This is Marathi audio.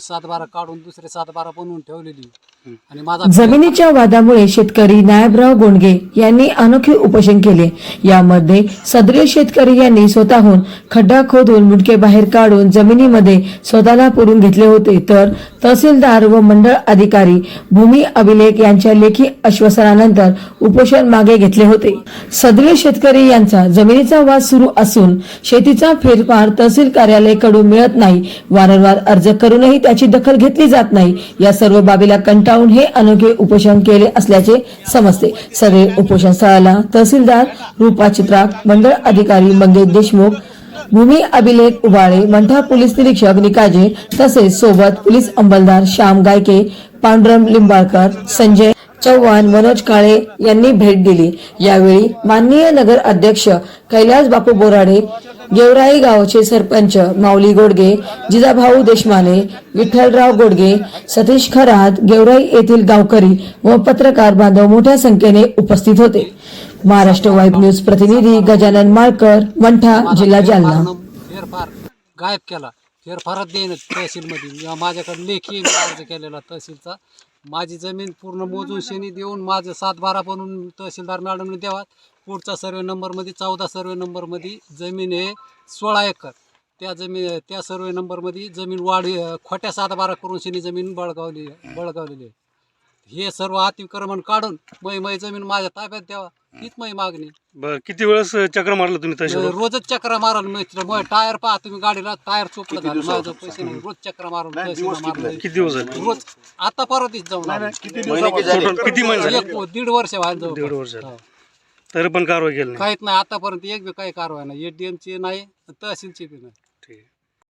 सात बारा काढून दुसरे सात बारा बनवून ठेवलेली. आणि माझा जमिनीच्या वादामुळे शेतकरी नायबराव गोंडगे यांनी अनोखे उपोषण केले. यामध्ये सदरीय शेतकरी यांनी स्वतःहून खड्डा खोदून मुडके बाहेर काढून जमिनीमध्ये स्वतःला पुरून घेतले होते. तर तहसीलदार व मंडळ अधिकारी भूमी अभिलेख यांच्या लेखी आश्वासनानंतर उपोषण मागे घेतले होते. सदरीय शेतकरी यांचा जमिनीचा वाद सुरू असून शेतीचा फेरफार तहसील कार्यालयाकडून मिळत नाही. वारंवार अर्ज करूनही त्याची दखल घेतली जात नाही. या सर्व बाबीला कंटाळून हे अनोखे उपोषण केले असल्याचे समजते. सदरील उपोषण स्थळाला तहसीलदार रूपा चित्राक मंडळ अधिकारी मंगेश देशमुख भूमी अभिलेख उबाळे मंठा पोलीस निरीक्षक निकाजे तसेच सोबत पोलीस अंमलदार श्याम गायके पांडुरंग लिंबाळकर संजय चव्हाण मनोज काळे यांनी भेट दिली. यावेळी माननीय नगर अध्यक्ष कैलास बापू बोराडे गेवराई गावचे सरपंच माऊली गोडगे जिजाभाऊ देशमाने विठ्ठलराव गोडगे सतीश खरात गेवराई येथील गावकरी व पत्रकार बांधव मोठ्या संख्येने उपस्थित होते. महाराष्ट्र वाईब न्यूज प्रतिनिधी गजानन माळकर मंठा जिल्हा जालना. फेरफार गायब केला. फेरफारात देईन तहसीलमध्ये. माझ्याकडे लेखी अर्ज केलेला तहसीलचा. माझी जमीन पूर्ण मोजून शेणी देऊन माझं सात बारा बनवून तहसीलदार मॅडमने द्यावा पुढचा सर्वे नंबरमध्ये चौदा सर्वे नंबरमध्ये जमीन आहे सोळा एकर. त्या जमीन त्या सर्वे नंबरमध्ये जमीन वाढ खोट्या सात बारा करून शेणी जमीन बळगावली बळगावलेली आहे. हे सर्व अतिक्रमण काढून मै मै जमीन माझ्या ताब्यात द्यावा हीच मै मागणी. बर किती वेळेस चक्र मारलं तुम्ही रोजच चक्र मारायला मिळते. मग टायर पहा तुम्ही गाडीला टायर चोपलं झालं. माझं पैसे नाही. रोज चक्र मारून मारलं. किती दिवस झाले? रोज आता परत इथं जाऊन आलो. किती महिने झाले? एक दीड वर्ष व्हायला जाऊ दीड वर्ष झाले. तरी पण कारवाई केली नाही. काहीच नाही. आतापर्यंत एक बी काही कारवाई नाही. एटीएमची नाही तहसीलची बी नाही. ठीक. आहे.